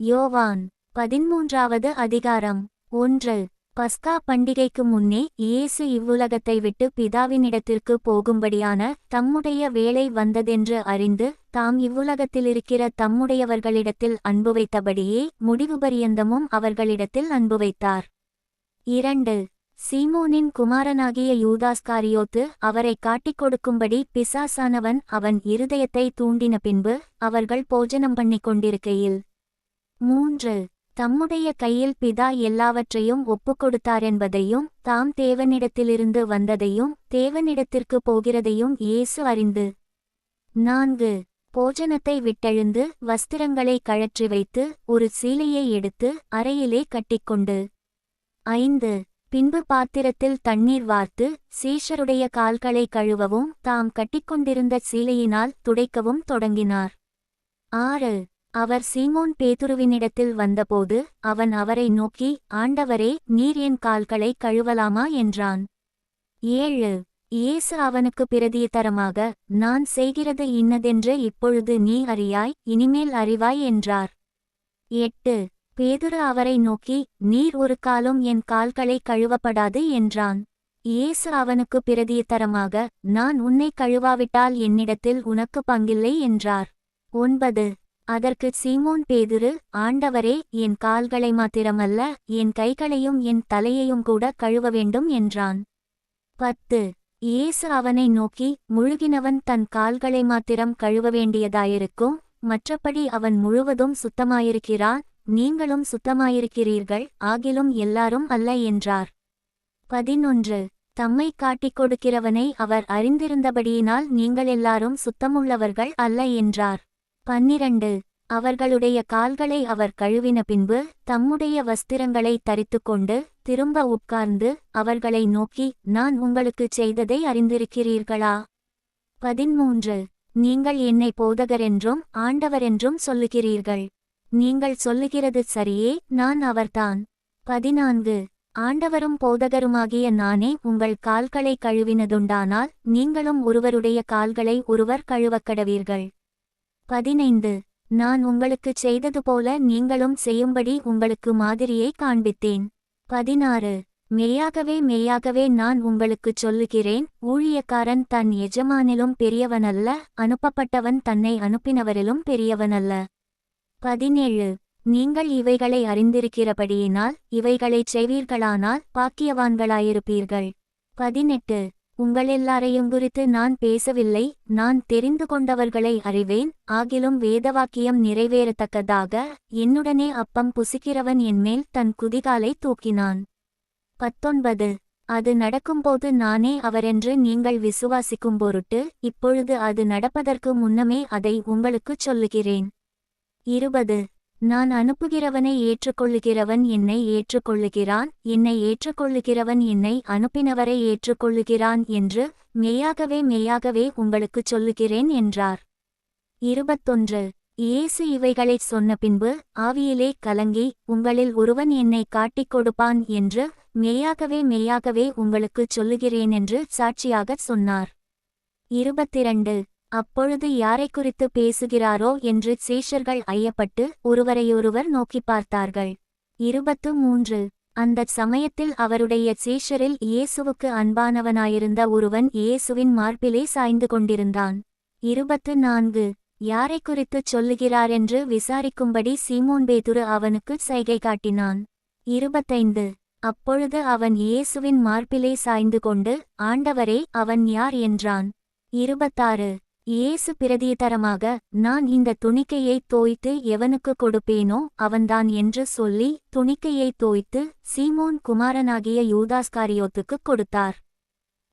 யோவான் பதிமூன்றாவது அதிகாரம் ஒன்று. பஸ்கா பண்டிகைக்கு முன்னே இயேசு இவ்வுலகத்தை விட்டு பிதாவினிடத்திற்கு போகும்படியான தம்முடைய வேலை வந்ததென்று அறிந்து தாம் இவ்வுலகத்திலிருக்கிற தம்முடையவர்களிடத்தில் அன்பு வைத்தபடியே முடிவு பரியந்தமும் அவர்களிடத்தில் அன்பு வைத்தார். இரண்டு. சீமோனின் குமாரனாகிய யூதாஸ்காரியோத்து அவரை காட்டிக் கொடுக்கும்படி பிசாசானவன் அவன் இருதயத்தை தூண்டின பின்பு அவர்கள் போஜனம் பண்ணிக் கொண்டிருக்கையில் மூன்று தம்முடைய கையில் பிதா எல்லாவற்றையும் ஒப்புக்கொடுத்தாரென்பதையும் தாம் தேவனிடத்திலிருந்து வந்ததையும் தேவனிடத்திற்கு போகிறதையும் இயேசு அறிந்து. நான்கு போஜனத்தை விட்டெழுந்து வஸ்திரங்களை கழற்றி வைத்து ஒரு சீலையை எடுத்து அறையிலே கட்டிக்கொண்டு. ஐந்து பின்பு பாத்திரத்தில் தண்ணீர் வார்த்து சீஷருடைய கால்களை கழுவவும் தாம் கட்டிக்கொண்டிருந்த சீலையினால் துடைக்கவும் தொடங்கினார். ஆறு அவர் சீமோன் பேதுருவினிடத்தில் வந்தபோது அவன் அவரை நோக்கி ஆண்டவரே நீர் என் கால்களை கழுவலாமா? என்றான். ஏழு. இயேசு அவனுக்கு பிரதியதரமாக நான் செய்கிறது இன்னதென்று இப்பொழுது நீ அறியாய் இனிமேல் அறிவாய் என்றார். எட்டு. பேதுரு அவரை நோக்கி நீர் ஒரு காலும் என் கால்களை கழுவப்படாது என்றான். இயேசு அவனுக்கு பிரதியத்தரமாக நான் உன்னை கழுவாவிட்டால் என்னிடத்தில் உனக்கு பங்கில்லை என்றார். ஒன்பது. அதற்கு சீமோன் பேதுரு ஆண்டவரே என் கால்களை மாத்திரமல்ல என் கைகளையும் என் தலையையும் கூட கழுவ வேண்டும் என்றான். பத்து. இயேசு அவனை நோக்கி முழுகினவன் தன் கால்களை மாத்திரம் கழுவ வேண்டியதாயிருக்கும் மற்றபடி அவன் முழுவதும் சுத்தமாயிருக்கிறான் நீங்களும் சுத்தமாயிருக்கிறீர்கள் ஆகிலும் எல்லாரும் அல்ல என்றார். பதினொன்று. தம்மை காட்டிக் கொடுக்கிறவனை அவர் அறிந்திருந்தபடியினால் நீங்கள் எல்லாரும் சுத்தமுள்ளவர்கள் அல்ல என்றார். பன்னிரண்டு. அவர்களுடைய கால்களை அவர் கழுவின பின்பு தம்முடைய வஸ்திரங்களை தரித்துக்கொண்டு திரும்ப உட்கார்ந்து அவர்களை நோக்கி நான் உங்களுக்குச் செய்ததை அறிந்திருக்கிறீர்களா? பதிமூன்று நீங்கள் என்னை போதகரென்றும் ஆண்டவரென்றும் சொல்லுகிறீர்கள். நீங்கள் சொல்லுகிறது சரியே நான் அவர்தான். பதினான்கு. ஆண்டவரும் போதகருமாகிய நானே உங்கள் கால்களை கழுவினதுண்டானால் நீங்களும் ஒருவருடைய கால்களை ஒருவர் கழுவக்கடவீர்கள். பதினைந்து. நான் உங்களுக்குச் செய்தது போல நீங்களும் செய்யும்படி உங்களுக்கு மாதிரியை காண்பித்தேன். பதினாறு. மெய்யாகவே மெய்யாகவே நான் உங்களுக்குச் சொல்லுகிறேன். ஊழியக்காரன் தன் எஜமானிலும் பெரியவனல்ல அனுப்பப்பட்டவன் தன்னை அனுப்பினவரிலும் பெரியவனல்ல. பதினேழு. நீங்கள் இவைகளை அறிந்திருக்கிறபடியினால் இவைகளைச் செய்வீர்களானால் பாக்கியவான்களாயிருப்பீர்கள். பதினெட்டு. உங்களெல்லாரையும் குறித்து நான் பேசவில்லை நான் தெரிந்து கொண்டவர்களை அறிவேன் ஆகிலும் வேதவாக்கியம் நிறைவேறத்தக்கதாக என்னுடனே அப்பம் புசிக்கிறவன் என்மேல் தன் குதிகாலை தூக்கினான். பத்தொன்பது. அது நடக்கும்போது நானே அவரென்று நீங்கள் விசுவாசிக்கும் பொருட்டு இப்பொழுது அது நடப்பதற்கு முன்னமே அதை உங்களுக்குச் சொல்லுகிறேன். இருபது. நான் அனுப்புகிறவனை ஏற்றுக்கொள்ளுகிறவன் என்னை ஏற்றுக்கொள்ளுகிறான் என்னை ஏற்றுக்கொள்ளுகிறவன் என்னை அனுப்பினவரை ஏற்றுக்கொள்ளுகிறான் என்று மெய்யாகவே மெய்யாகவே உங்களுக்குச் சொல்லுகிறேன் என்றார். இருபத்தொன்று. இயேசு இவைகளைச் சொன்ன பின்பு ஆவியிலே கலங்கி உங்களில் ஒருவன் என்னை காட்டிக் கொடுப்பான் என்று மெய்யாகவே மெய்யாகவே உங்களுக்குச் சொல்லுகிறேன் என்று சாட்சியாகச் சொன்னார். இருபத்திரண்டு. அப்பொழுது யாரை குறித்து பேசுகிறாரோ என்று சேஷர்கள் ஐயப்பட்டு ஒருவரையொருவர் நோக்கி பார்த்தார்கள். இருபத்து மூன்று அந்தச் சமயத்தில் அவருடைய சேஷரில் இயேசுவுக்கு அன்பானவனாயிருந்த ஒருவன் இயேசுவின் மார்பிலே சாய்ந்து கொண்டிருந்தான். இருபத்து நான்கு யாரை குறித்துச் சொல்லுகிறாரென்று விசாரிக்கும்படி சீமோன் பேதுரு அவனுக்கு சைகை காட்டினான். இருபத்தைந்து. அப்பொழுது அவன் இயேசுவின் மார்பிலே சாய்ந்து கொண்டு ஆண்டவரே அவன் யார்? என்றான். இருபத்தாறு. இயேசு பிரதிதரமாக நான் இந்த துணிக்கையை தோய்த்து எவனுக்கு கொடுப்பேனோ அவன்தான் என்று சொல்லி துணிக்கையை தோய்த்து சீமோன் குமாரனாகிய யூதாஸ்காரியோத்துக்குக் கொடுத்தார்.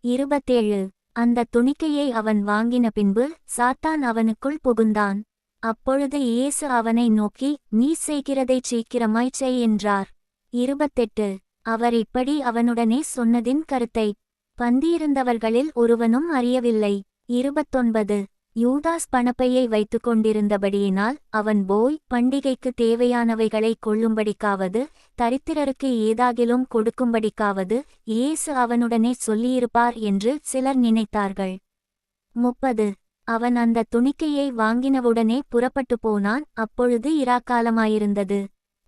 இருபத்தேழு. அந்த துணிக்கையை அவன் வாங்கின பின்பு சாத்தான் அவனுக்குள் புகுந்தான். அப்பொழுது இயேசு அவனை நோக்கி நீ செய்கிறதைச் சீக்கிரமாய்ச் செய் என்றார். இருபத்தெட்டு. அவர் இப்படி அவனுடனே சொன்னதின் கருத்தை பந்தியிருந்தவர்களில் ஒருவனும் அறியவில்லை. இருபத்தொன்பது. யூதாஸ் பணப்பையை வைத்துக் கொண்டிருந்தபடியினால் அவன் போய் பண்டிகைக்கு தேவையானவைகளை கொள்ளும்படிக்காவது தரித்திரருக்கு ஏதாகிலும் கொடுக்கும்படிக்காவது இயேசு அவனுடனே சொல்லியிருப்பார் என்று சிலர் நினைத்தார்கள். முப்பது. அவன் அந்த துணிக்கையை வாங்கினவுடனே புறப்பட்டு போனான் அப்பொழுது இராக்காலமாயிருந்தது.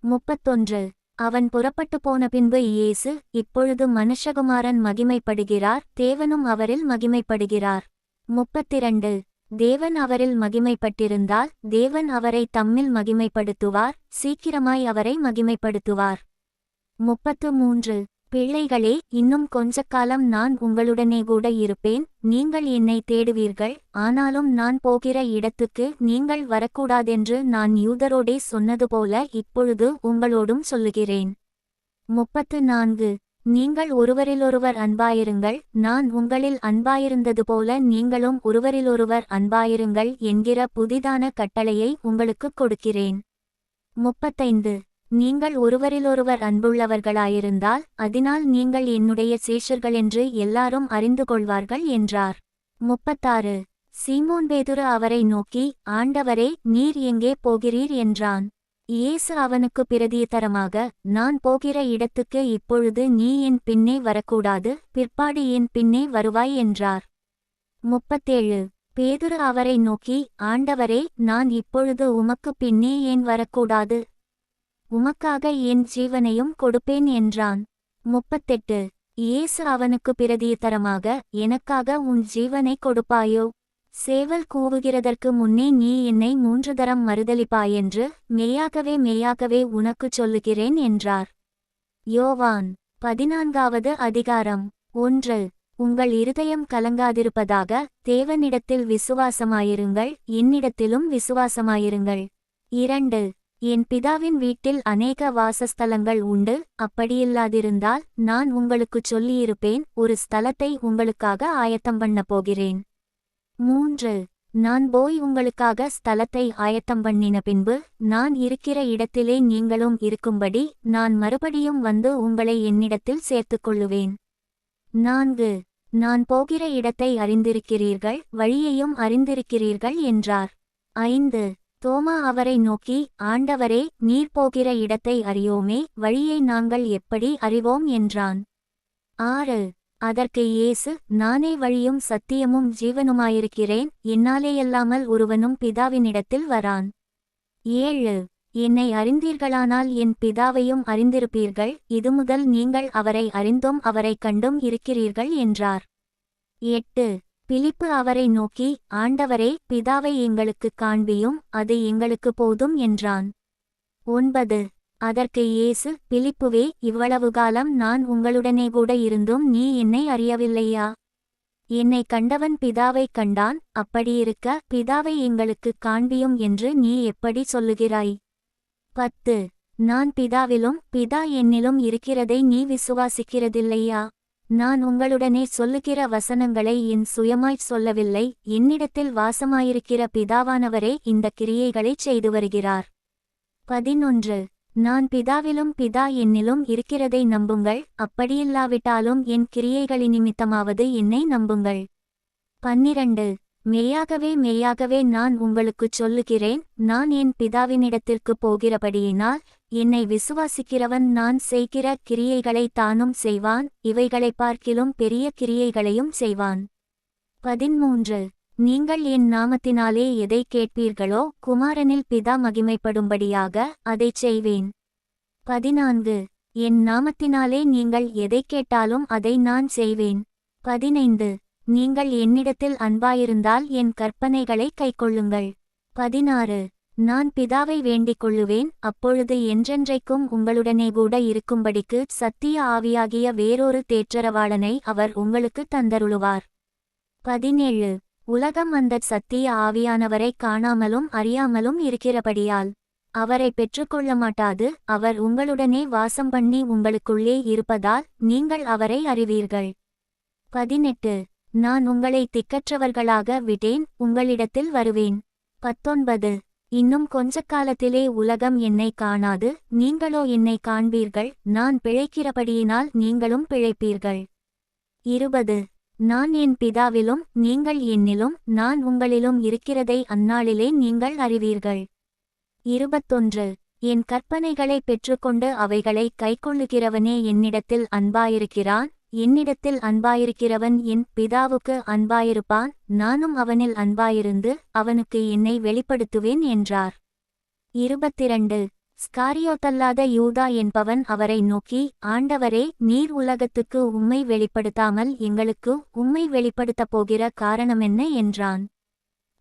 முப்பத்தொன்று. அவன் புறப்பட்டு போன பின்பு இயேசு இப்பொழுது மனுஷகுமாரன் மகிமைப்படுகிறார் தேவனும் அவரில் மகிமைப்படுகிறார். முப்பத்திரண்டு. தேவன் அவரில் மகிமைப்பட்டிருந்தால் தேவன் அவரை தம்மில் மகிமைப்படுத்துவார் சீக்கிரமாய் அவரை மகிமைப்படுத்துவார். முப்பத்து மூன்று பிள்ளைகளே இன்னும் கொஞ்ச காலம் நான் உங்களுடனே கூட இருப்பேன் நீங்கள் என்னை தேடுவீர்கள் ஆனாலும் நான் போகிற இடத்துக்கு நீங்கள் வரக்கூடாதென்று நான் யூதரோடே சொன்னது போல இப்பொழுது உங்களோடும் சொல்லுகிறேன். முப்பத்து நான்கு. நீங்கள் ஒருவரிலொருவர் அன்பாயிருங்கள் நான் உங்களில் அன்பாயிருந்தது போல நீங்களும் ஒருவரிலொருவர் அன்பாயிருங்கள் என்கிற புதிதான கட்டளையை உங்களுக்குக் கொடுக்கிறேன். முப்பத்தைந்து. நீங்கள் ஒருவரிலொருவர் அன்புள்ளவர்களாயிருந்தால் அதனால் நீங்கள் என்னுடைய சேஷர்களென்று எல்லாரும் அறிந்து கொள்வார்கள் என்றார். முப்பத்தாறு. சீமோன் பேதுரு அவரை நோக்கி ஆண்டவரே நீர் எங்கே போகிறீர்? என்றான். இயேசு அவனுக்கு பிரதியதரமாக நான் போகிற இடத்துக்கு இப்பொழுது நீ என் பின்னே வரக்கூடாது பிற்பாடு என் பின்னே வருவாய் என்றார். முப்பத்தேழு. பேதுரு அவரை நோக்கி ஆண்டவரே நான் இப்பொழுது உமக்கு பின்னே ஏன் வரக்கூடாது? உமக்காக என் ஜீவனையும் கொடுப்பேன் என்றான். முப்பத்தெட்டு. இயேசு அவனுக்கு பிரதியதரமாக எனக்காக உன் ஜீவனை கொடுப்பாயோ? சேவல் கூவுகிறதற்கு முன்னே நீ என்னை மூன்று தரம் மறுதளிப்பாயென்று மெய்யாகவே மெய்யாகவே உனக்குச் சொல்லுகிறேன் என்றார். யோவான் பதினான்காவது அதிகாரம் ஒன்று. உங்கள் இருதயம் கலங்காதிருப்பதாக தேவனிடத்தில் விசுவாசமாயிருங்கள் என்னிடத்திலும் விசுவாசமாயிருங்கள். இரண்டு. என் பிதாவின் வீட்டில் அநேக வாசஸ்தலங்கள் உண்டு அப்படியில்லாதிருந்தால் நான் உங்களுக்குச் சொல்லியிருப்பேன் ஒரு ஸ்தலத்தை உங்களுக்காக ஆயத்தம் பண்ணப் போகிறேன். மூன்று நான் போய் உங்களுக்காக ஸ்தலத்தை ஆயத்தம் பண்ணின பின்பு நான் இருக்கிற இடத்திலே நீங்களும் இருக்கும்படி நான் மறுபடியும் வந்து உங்களை என்னிடத்தில் சேர்த்துக் கொள்ளுவேன் நான்கு நான் போகிற இடத்தை அறிந்திருக்கிறீர்கள் வழியையும் அறிந்திருக்கிறீர்கள் என்றார். ஐந்து தோமா அவரை நோக்கி ஆண்டவரே நீர் போகிற இடத்தை அறியோமே வழியை நாங்கள் எப்படி அறிவோம் என்றான். ஆறு அதற்கு இயேசு நானே வழியும் சத்தியமும் ஜீவனுமாயிருக்கிறேன் என்னாலேயல்லாமல் ஒருவனும் பிதாவினிடத்தில் வரான். ஏழு. என்னை அறிந்தீர்களானால் என் பிதாவையும் அறிந்திருப்பீர்கள் இது முதல் நீங்கள் அவரை அறிந்தும் அவரைக் கண்டும் இருக்கிறீர்கள் என்றார். எட்டு. பிலிப்பு அவரை நோக்கி ஆண்டவரே பிதாவை எங்களுக்குக் காண்பியும் அது எங்களுக்கு போதும் என்றான். ஒன்பது. அதற்கு இயேசு பிலிப்புவே இவ்வளவு காலம் நான் உங்களுடனே கூட இருந்தும் நீ என்னை அறியவில்லையா? என்னை கண்டவன் பிதாவைக் கண்டான் அப்படியிருக்க பிதாவை எங்களுக்குக் காண்பியும் என்று நீ எப்படி சொல்லுகிறாய்? பத்து நான் பிதாவிலும் பிதா என்னிலும் இருக்கிறதை நீ விசுவாசிக்கிறதில்லையா? நான் உங்களுடனே சொல்லுகிற வசனங்களை என் சுயமாய்ச் சொல்லவில்லை என்னிடத்தில் வாசமாயிருக்கிற பிதாவானவரே இந்த கிரியைகளைச் செய்து வருகிறார். பதினொன்று நான் பிதாவிலும் பிதா என்னிலும் இருக்கிறதை நம்புங்கள் அப்படியில்லாவிட்டாலும் என் கிரியைகளின் நிமித்தமாவது என்னை நம்புங்கள். பன்னிரண்டு. மெய்யாகவே மெய்யாகவே நான் உங்களுக்குச் சொல்லுகிறேன் நான் என் பிதாவினிடத்திற்குப் போகிறபடியினால் என்னை விசுவாசிக்கிறவன் நான் செய்கிற கிரியைகளை தானும் செய்வான் இவைகளைப் பார்க்கிலும் பெரிய கிரியைகளையும் செய்வான். பதிமூன்று. நீங்கள் என் நாமத்தினாலே எதை கேட்பீர்களோ குமாரனில் பிதா மகிமைப்படும்படியாக அதைச் செய்வேன். பதினான்கு. என் நாமத்தினாலே நீங்கள் எதைக் கேட்டாலும் அதை நான் செய்வேன். பதினைந்து. நீங்கள் என்னிடத்தில் அன்பாயிருந்தால் என் கற்பனைகளை கைக்கொள்ளுங்கள். பதினாறு. நான் பிதாவை வேண்டிக் கொள்ளுவேன் அப்பொழுது என்றென்றைக்கும் உங்களுடனே கூட இருக்கும்படிக்கு சத்திய ஆவியாகிய வேறொரு தேற்றரவாளனை அவர் உங்களுக்கு தந்தருளுவார். பதினேழு. உலகம் அந்த சத்திய ஆவியானவரை காணாமலும் அறியாமலும் இருக்கிறபடியால் அவரை பெற்றுக்கொள்ள மாட்டாது அவர் உங்களுடனே வாசம் பண்ணி உங்களுக்குள்ளே இருப்பதால் நீங்கள் அவரை அறிவீர்கள். பதினெட்டு. நான் உங்களை திக்கற்றவர்களாக விட்டேன் உங்களிடத்தில் வருவேன். பத்தொன்பது. இன்னும் கொஞ்ச காலத்திலே உலகம் என்னை காணாது நீங்களோ என்னை காண்பீர்கள் நான் பிழைக்கிறபடியினால் நீங்களும் பிழைப்பீர்கள். இருபது. நான் என் பிதாவிலும் நீங்கள் என்னிலும் நான் உங்களிலும் இருக்கிறதை அந்நாளிலே நீங்கள் அறிவீர்கள். இருபத்தொன்று. என் கற்பனைகளை பெற்றுக்கொண்டு அவைகளை கைக்கொள்ளுகிறவனே என்னிடத்தில் அன்பாயிருக்கிறான். என்னிடத்தில் அன்பாயிருக்கிறவன் என் பிதாவுக்கு அன்பாயிருப்பான். நானும் அவனில் அன்பாயிருந்து அவனுக்கு என்னை வெளிப்படுத்துவேன் என்றார். இருபத்திரண்டு. ஸ்காரியோத்தல்லாத யூதா என்பவன் அவரை நோக்கி ஆண்டவரே நீர் உலகத்துக்கு உம்மை வெளிப்படுத்தாமல் எங்களுக்கு உம்மை வெளிப்படுத்தப் போகிற காரணமென்ன என்றான்.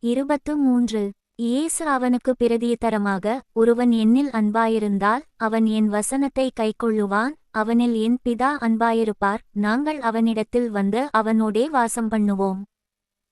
இருபத்து மூன்று. இயேசு அவனுக்கு பிரதியதரமாக ஒருவன் என்னில் அன்பாயிருந்தால் அவன் என் வசனத்தை கைக்கொள்ளுவான் அவனில் என் பிதா அன்பாயிருப்பார் நாங்கள் அவனிடத்தில் வந்து அவனோடே வாசம் பண்ணுவோம்.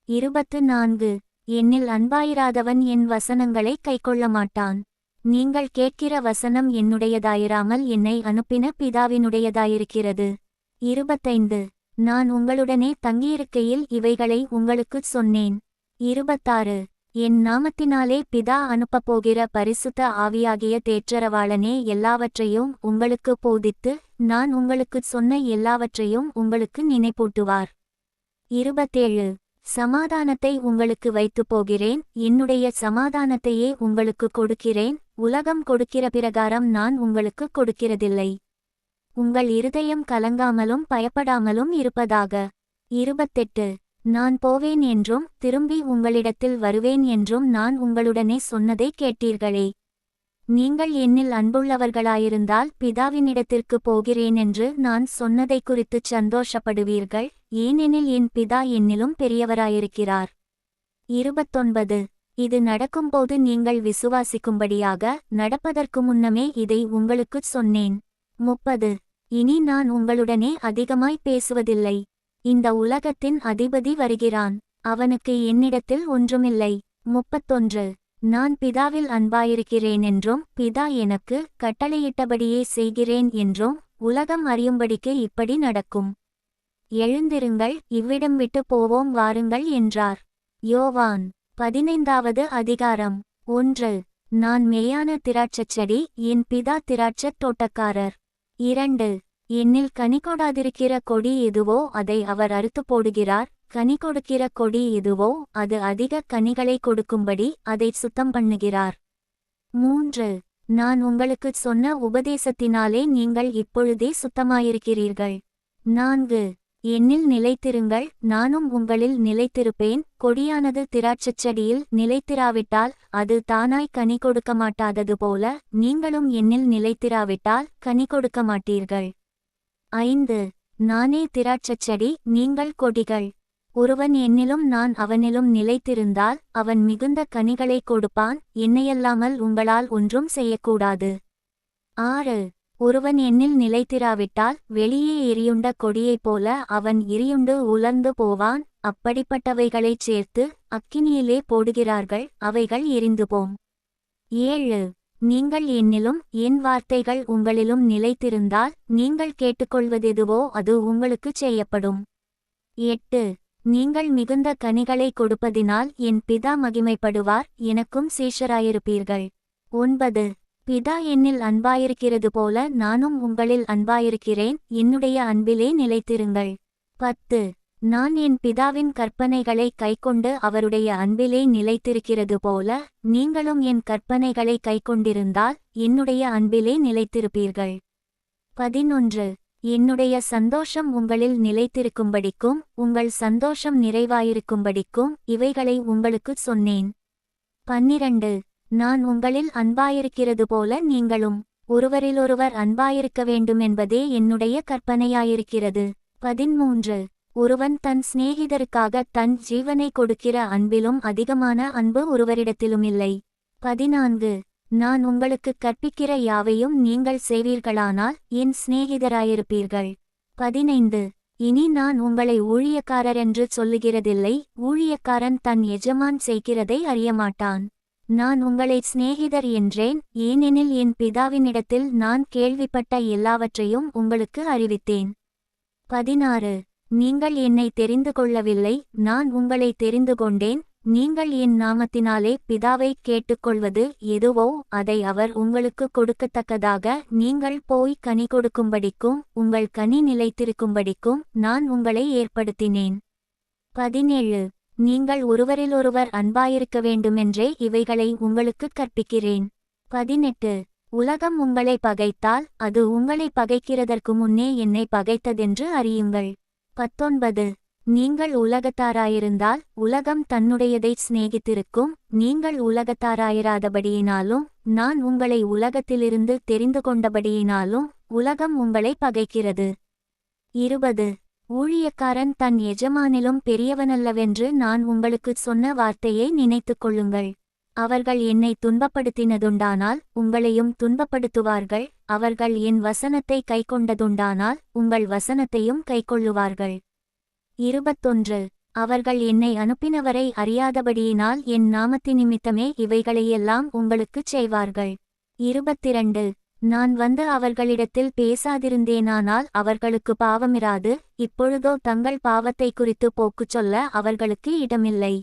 இருபத்து நான்கு. என்னில் அன்பாயிராதவன் என் வசனங்களை கைக்கொள்ள மாட்டான். நீங்கள் கேட்கிற வசனம் என்னுடையதாயிராமல் என்னை அனுப்பின பிதாவினுடையதாயிருக்கிறது. இருபத்தைந்து. நான் உங்களுடனே தங்கியிருக்கையில் இவைகளை உங்களுக்குச் சொன்னேன். இருபத்தாறு. என் நாமத்தினாலே பிதா அனுப்பப் போகிற பரிசுத்த ஆவியாகிய தேற்றரவாளனே எல்லாவற்றையும் உங்களுக்கு போதித்து நான் உங்களுக்குச் சொன்ன எல்லாவற்றையும் உங்களுக்கு நினைப்பூட்டுவார். இருபத்தேழு. சமாதானத்தை உங்களுக்கு வைத்துப் போகிறேன். என்னுடைய சமாதானத்தையே உங்களுக்கு கொடுக்கிறேன். உலகம் கொடுக்கிற பிரகாரம் நான் உங்களுக்கு கொடுக்கிறதில்லை. உங்கள் இருதயம் கலங்காமலும் பயப்படாமலும் இருப்பதாக. இருபத்தெட்டு. நான் போவேன் என்றும் திரும்பி உங்களிடத்தில் வருவேன் என்றும் நான் உங்களுடனே சொன்னதை கேட்டீர்களே. நீங்கள் என்னில் அன்புள்ளவர்களாயிருந்தால் பிதாவினிடத்திற்கு போகிறேன் என்று நான் சொன்னதை குறித்துச் சந்தோஷப்படுவீர்கள் ஏனெனில் என் பிதா என்னிலும் பெரியவராயிருக்கிறார். இருபத்தொன்பது. இது நடக்கும்போது நீங்கள் விசுவாசிக்கும்படியாக நடப்பதற்கு முன்னமே இதை உங்களுக்குச் சொன்னேன். முப்பது. இனி நான் உங்களுடனே அதிகமாய் பேசுவதில்லை. இந்த உலகத்தின் அதிபதி வருகிறான். அவனுக்கு என்னிடத்தில் ஒன்றுமில்லை. முப்பத்தொன்று. நான் பிதாவில் அன்பாயிருக்கிறேன் என்றும் பிதா எனக்கு கட்டளையிட்டபடியே செய்கிறேன் என்றும் உலகம் அறியும்படிக்கு இப்படி நடக்கும். எழுந்திருங்கள் இவ்விடம் விட்டு போவோம் வாருங்கள் என்றார். யோவான் பதினைந்தாவது அதிகாரம். ஒன்று. நான் மெய்யான திராட்சச் செடி என் பிதா திராட்சத் தோட்டக்காரர். இரண்டு. என்னில் கனி கொடாதிருக்கிற கொடி எதுவோ அதை அவர் அறுத்து போடுகிறார். கனி கொடுக்கிற கொடி எதுவோ அது அதிக கனிகளை கொடுக்கும்படி அதை சுத்தம் பண்ணுகிறார். மூன்று. நான் உங்களுக்குச் சொன்ன உபதேசத்தினாலே நீங்கள் இப்பொழுதே சுத்தமாயிருக்கிறீர்கள். நான்கு. என்னில் நிலைத்திருங்கள். நானும் உங்களில் நிலைத்திருப்பேன். கொடியானது திராட்சச் செடியில் நிலைத்திராவிட்டால் அது தானாய் கனி கொடுக்க மாட்டாதது போல நீங்களும் என்னில் நிலைத்திராவிட்டால் கனி கொடுக்க மாட்டீர்கள் ஐந்து. நானே திராட்சச் செடி நீங்கள் கொடிகள். ஒருவன் என்னிலும் நான் அவனிலும் நிலைத்திருந்தால் அவன் மிகுந்த கனிகளை கொடுப்பான் என்னையல்லாமல் உங்களால் ஒன்றும் செய்யக்கூடாது. ஆறு. ஒருவன் என்னில் நிலைத்திராவிட்டால் வெளியே எரியுண்ட கொடியைப் போல அவன் எரியுண்டு உலர்ந்து போவான் அப்படிப்பட்டவைகளைச் சேர்த்து அக்கினியிலே போடுகிறார்கள் அவைகள் எரிந்து போம். ஏழு. நீங்கள் என்னிலும் என் வார்த்தைகள் உங்களிலும் நிலைத்திருந்தால் நீங்கள் கேட்டுக்கொள்வதெதுவோ அது உங்களுக்குச் செய்யப்படும். எட்டு. நீங்கள் மிகுந்த கனிகளை கொடுப்பதினால் என் பிதா மகிமைப்படுவார் எனக்கும் சீஷராயிருப்பீர்கள். ஒன்பது. பிதா என்னில் அன்பாயிருக்கிறது போல நானும் உங்களில் அன்பாயிருக்கிறேன் என்னுடைய அன்பிலே நிலைத்திருங்கள். பத்து. நான் என் பிதாவின் கற்பனைகளை கைக்கொண்டு அவருடைய அன்பிலே நிலைத்திருக்கிறது போல நீங்களும் என் கற்பனைகளை கைக்கொண்டிருந்தால் என்னுடைய அன்பிலே நிலைத்திருப்பீர்கள். பதினொன்று. என்னுடைய சந்தோஷம் உங்களில் நிலைத்திருக்கும்படிக்கும் உங்கள் சந்தோஷம் நிறைவாயிருக்கும்படிக்கும் இவைகளை உங்களுக்குச் சொன்னேன். பன்னிரண்டு. நான் உங்களில் அன்பாயிருக்கிறது போல நீங்களும் ஒருவரிலொருவர் அன்பாயிருக்க வேண்டுமென்பதே என்னுடைய கற்பனையாயிருக்கிறது. பதிமூன்று. ஒருவன் தன் சிநேகிதருக்காக தன் ஜீவனை கொடுக்கிற அன்பிலும் அதிகமான அன்பு ஒருவரிடத்திலுமில்லை. பதினான்கு. நான் உங்களுக்கு கற்பிக்கிற யாவையும் நீங்கள் செய்வீர்களானால் என் சிநேகிதராயிருப்பீர்கள். பதினைந்து. இனி நான் உங்களை ஊழியக்காரர் என்று சொல்லுகிறதில்லை ஊழியக்காரன் தன் எஜமான் செய்கிறதை அறியமாட்டான். நான் உங்களை சிநேகிதர் என்றேன் ஏனெனில் என் பிதாவினிடத்தில் நான் கேள்விப்பட்ட எல்லாவற்றையும் உங்களுக்கு அறிவித்தேன். பதினாறு. நீங்கள் என்னை தெரிந்து கொள்ளவில்லை நான் உங்களை தெரிந்து கொண்டேன். நீங்கள் என் நாமத்தினாலே பிதாவை கேட்டுக்கொள்வது எதுவோ அதை அவர் உங்களுக்கு கொடுக்கத்தக்கதாக நீங்கள் போய் கனி கொடுக்கும்படிக்கும் உங்கள் கனி நிலைத்திருக்கும்படிக்கும் நான் உங்களை ஏற்படுத்தினேன். பதினேழு. நீங்கள் ஒருவரிலொருவர் அன்பாயிருக்க வேண்டுமென்றே இவைகளை உங்களுக்கு கற்பிக்கிறேன். பதினெட்டு. உலகம் உங்களை பகைத்தால் அது உங்களை பகைக்கிறதற்கு முன்னே என்னை பகைத்ததென்று அறியுங்கள். பத்தொன்பது. நீங்கள் உலகத்தாராயிருந்தால் உலகம் தன்னுடையதைச் சிநேகித்திருக்கும் நீங்கள் உலகத்தாராயிராதபடியினாலும் நான் உங்களை உலகத்திலிருந்து தெரிந்து கொண்டபடியினாலும் உலகம் உங்களை பகைக்கிறது. இருபது. ஊழியக்காரன் தன் எஜமானிலும் பெரியவனல்லவென்று நான் உங்களுக்குச் சொன்ன வார்த்தையை நினைத்துக் கொள்ளுங்கள். அவர்கள் என்னை துன்பப்படுத்தினதுண்டானால் உங்களையும் துன்பப்படுத்துவார்கள். அவர்கள் என் வசனத்தை கைக்கொண்டதுண்டானால் உங்கள் வசனத்தையும் கைக்கொள்ளுவார்கள். இருபத்தொன்று. அவர்கள் என்னை அனுப்பினவரை அறியாதபடியினால் என் நாமத்தினிமித்தமே இவைகளையெல்லாம் உங்களுக்குச் செய்வார்கள். இருபத்திரண்டு. நான் வந்து அவர்களிடத்தில் பேசாதிருந்தேனானால் அவர்களுக்கு பாவமிராது. இப்பொழுதோ தங்கள் பாவத்தை குறித்து போக்குச் சொல்ல அவர்களுக்கு இடமில்லை.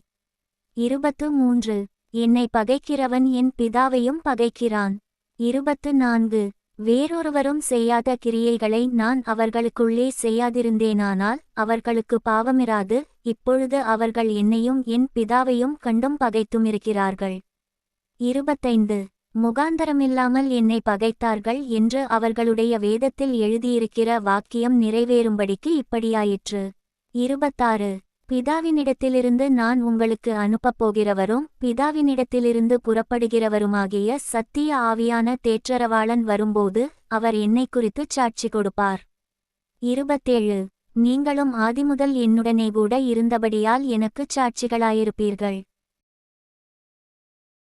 இருபத்து மூன்று. என்னை பகைக்கிறவன் என் பிதாவையும் பகைக்கிறான். இருபத்து நான்கு. வேறொருவரும் செய்யாத கிரியைகளை நான் அவர்களுக்குள்ளே செய்யாதிருந்தேனானால் அவர்களுக்கு பாவமிராது இப்பொழுது அவர்கள் என்னையும் என் பிதாவையும் கண்டும் பகைத்துமிருக்கிறார்கள். இருபத்தைந்து. முகாந்தரமில்லாமல் என்னை பகைத்தார்கள் என்று அவர்களுடைய வேதத்தில் எழுதியிருக்கிற வாக்கியம் நிறைவேறும்படிக்கு இப்படியாயிற்று. இருபத்தாறு. பிதாவினிடத்திலிருந்து நான் உங்களுக்கு அனுப்பப் போகிறவரும் பிதாவினிடத்திலிருந்து புறப்படுகிறவருமாகிய சத்திய ஆவியான தேற்றரவாளன் வரும்போது அவர் என்னை குறித்துச் சாட்சி கொடுப்பார். இருபத்தேழு. நீங்களும் ஆதிமுதல் என்னுடனே கூட இருந்தபடியால் எனக்குச் சாட்சிகளாயிருப்பீர்கள்.